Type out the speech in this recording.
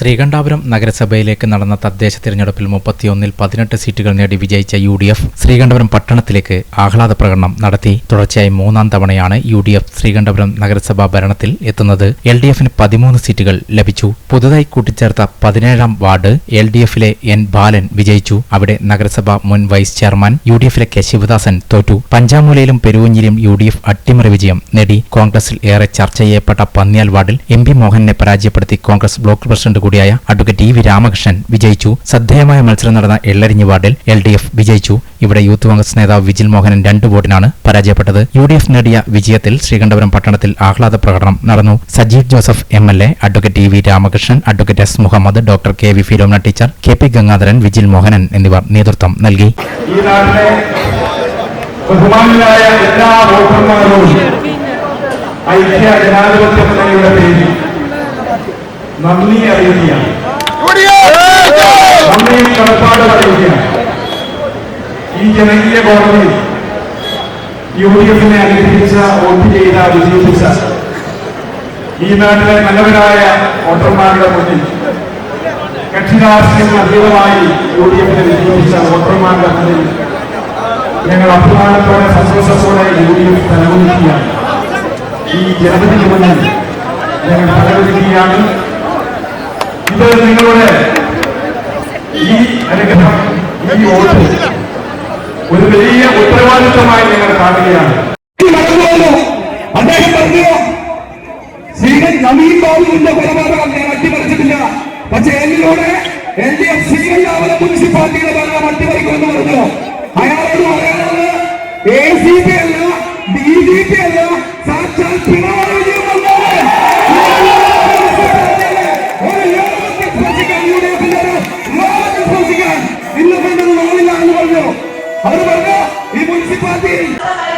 ശ്രീകണ്ഠാപുരം നഗരസഭയിലേക്ക് നടന്ന തദ്ദേശ തിരഞ്ഞെടുപ്പിൽ മുപ്പത്തിയൊന്നിൽ പതിനെട്ട് സീറ്റുകൾ നേടി വിജയിച്ച യു ഡി എഫ് ശ്രീകണ്ഠപുരം പട്ടണത്തിലേക്ക് ആഹ്ലാദ പ്രകടനം നടത്തി. തുടർച്ചയായി മൂന്നാം തവണയാണ് യു ഡി എഫ് ശ്രീകണ്ഠപുരം നഗരസഭാ ഭരണത്തിൽ എത്തുന്നത്. എൽ ഡി എഫിന് പതിമൂന്ന് സീറ്റുകൾ ലഭിച്ചു. പുതുതായി കൂട്ടിച്ചേർത്ത പതിനേഴാം വാർഡ് എൽ ഡി എഫിലെ എൻ ബാലൻ വിജയിച്ചു. അവിടെ നഗരസഭാ മുൻ വൈസ് ചെയർമാൻ യു ഡി എഫിലെ കെ ശിവദാസൻ തോറ്റു. പഞ്ചാമൂലയിലും പെരുവഞ്ഞിലും യു ഡി എഫ് അട്ടിമറി വിജയം നേടി. കോൺഗ്രസിൽ ഏറെ ചർച്ച ചെയ്യപ്പെട്ട പന്നിയാൽ വാർഡിൽ എം പി മോഹനെ പരാജയപ്പെടുത്തി കോൺഗ്രസ് ബ്ലോക്ക് പ്രസിഡന്റ് കൂടിയായ അഡ്വക്കേറ്റ് ഇ വി രാമകൃഷ്ണൻ വിജയിച്ചു. ശ്രദ്ധേയമായ മത്സരം നടന്ന എള്ളരിഞ്ഞ് വാർഡിൽ എൽ ഡി എഫ് വിജയിച്ചു. ഇവിടെ യൂത്ത് കോൺഗ്രസ് നേതാവ് വിജിൽ മോഹനൻ രണ്ട് വോട്ടിനാണ് പരാജയപ്പെട്ടത്. യു ഡി എഫ് നേടിയ വിജയത്തിൽ ശ്രീകണ്ഠപുരം പട്ടണത്തിൽ ആഹ്ലാദ പ്രകടനം നടന്നു. Sajeev Joseph M L A advocate E V Ramakrishnan advocate S Muhammad doctor K V Philomina teacher K P Gangadharan Vijil Mohanan എന്നിവർ നേതൃത്വം നൽകി. ബഹുമാനായ എല്ലാ വോട്ടർമാരോടും ഐക്യ ജനാധിപത്യ മുന്നണിയുടെ പേരിൽ നന്ദി അറിയിക്കുകയാണ് നന്ദിയും കടപ്പാട് അറിയിക്കുകയാണ് ഈ ജനകീയ കോടതിയിൽ യു ഡി എഫിനെ അനുഗ്രഹിച്ച വോട്ട് ചെയ്ത വിജയിപ്പിച്ച ഈ നാട്ടിലെ നല്ലവരായ വോട്ടർമാരുടെ മുന്നിൽ കക്ഷിരാഷ്ട്രീയം അതീതമായി യു ഡി എഫിനെ വിജയിപ്പിച്ച വോട്ടർമാരുടെ മുന്നിൽ ഞങ്ങൾ അഭിമാനത്തോടെ സന്തോഷത്തോടെ യു ഡി എഫ് തലകുനിക്കുകയാണ്. ഈ ജനതയ്ക്ക് മുന്നിൽ ഞങ്ങൾ തലകുനിക്കുകയാണ്. ഇത് നിങ്ങളുടെ ഈ അനുഗ്രഹം ഈ വോട്ട് ഒരു വലിയ ഉത്തരവാദിത്തമായി നിങ്ങൾ കാണുകയാണ്. അദ്ദേഹം പറഞ്ഞു ശ്രീകൻ നവീൻ ബാബുവിന്റെ കൊലപാതകം ഞാൻ അട്ടിമറിച്ചിട്ടില്ല. പക്ഷെ എന്നിലൂടെ എൽ ഡി എഫ് ശ്രീകണ്ഠാപുരം മുനിസിപ്പാലിറ്റിയുടെ ഭരണം അട്ടിമറിക്കുമെന്ന് പറഞ്ഞു. അയാളോട് പറയാനുള്ളത് എ സി പി അല്ല ബി ജെ പി അല്ല സാക്ഷാൽ Pinarayi Ano ba na? Imunisipati!